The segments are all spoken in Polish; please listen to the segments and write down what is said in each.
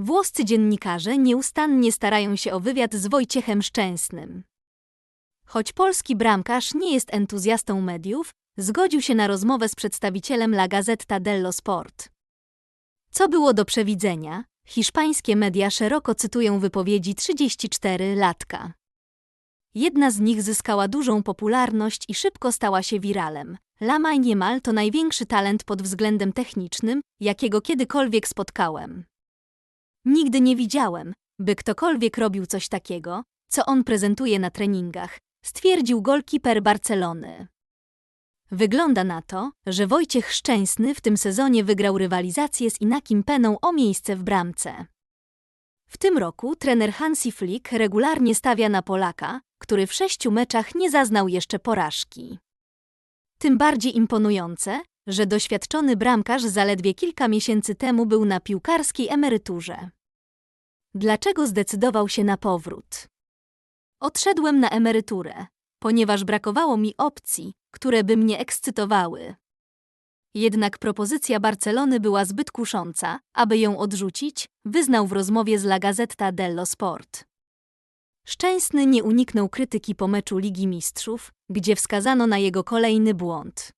Włoscy dziennikarze nieustannie starają się o wywiad z Wojciechem Szczęsnym. Choć polski bramkarz nie jest entuzjastą mediów, zgodził się na rozmowę z przedstawicielem La Gazzetta dello Sport. Co było do przewidzenia, hiszpańskie media szeroko cytują wypowiedzi 34-latka. Jedna z nich zyskała dużą popularność i szybko stała się wiralem. Lama niemal to największy talent pod względem technicznym, jakiego kiedykolwiek spotkałem. Nigdy nie widziałem, by ktokolwiek robił coś takiego, co on prezentuje na treningach, stwierdził golkiper Barcelony. Wygląda na to, że Wojciech Szczęsny w tym sezonie wygrał rywalizację z Inakim Peną o miejsce w bramce. W tym roku trener Hansi Flick regularnie stawia na Polaka, który w sześciu meczach nie zaznał jeszcze porażki. Tym bardziej imponujące, że doświadczony bramkarz zaledwie kilka miesięcy temu był na piłkarskiej emeryturze. Dlaczego zdecydował się na powrót? Odszedłem na emeryturę, ponieważ brakowało mi opcji, które by mnie ekscytowały. Jednak propozycja Barcelony była zbyt kusząca, aby ją odrzucić, wyznał w rozmowie z La Gazzetta dello Sport. Szczęsny nie uniknął krytyki po meczu Ligi Mistrzów, gdzie wskazano na jego kolejny błąd.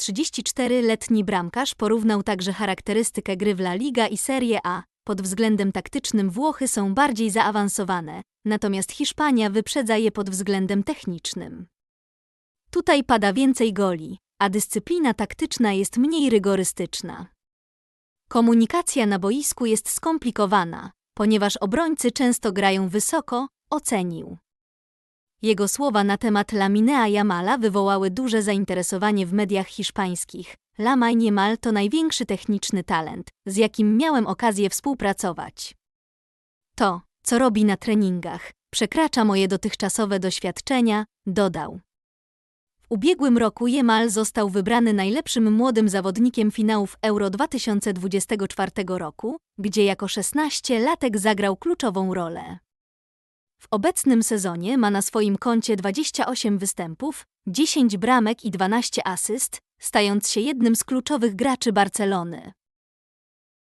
34-letni bramkarz porównał także charakterystykę gry w La Liga i Serie A. Pod względem taktycznym Włochy są bardziej zaawansowane, natomiast Hiszpania wyprzedza je pod względem technicznym. Tutaj pada więcej goli, a dyscyplina taktyczna jest mniej rygorystyczna. Komunikacja na boisku jest skomplikowana, ponieważ obrońcy często grają wysoko, ocenił. Jego słowa na temat Laminea Jamala wywołały duże zainteresowanie w mediach hiszpańskich. Lamine Yamal to największy techniczny talent, z jakim miałem okazję współpracować. To, co robi na treningach, przekracza moje dotychczasowe doświadczenia, dodał. W ubiegłym roku Jemal został wybrany najlepszym młodym zawodnikiem finałów Euro 2024 roku, gdzie jako 16-latek zagrał kluczową rolę. W obecnym sezonie ma na swoim koncie 28 występów, 10 bramek i 12 asyst, stając się jednym z kluczowych graczy Barcelony.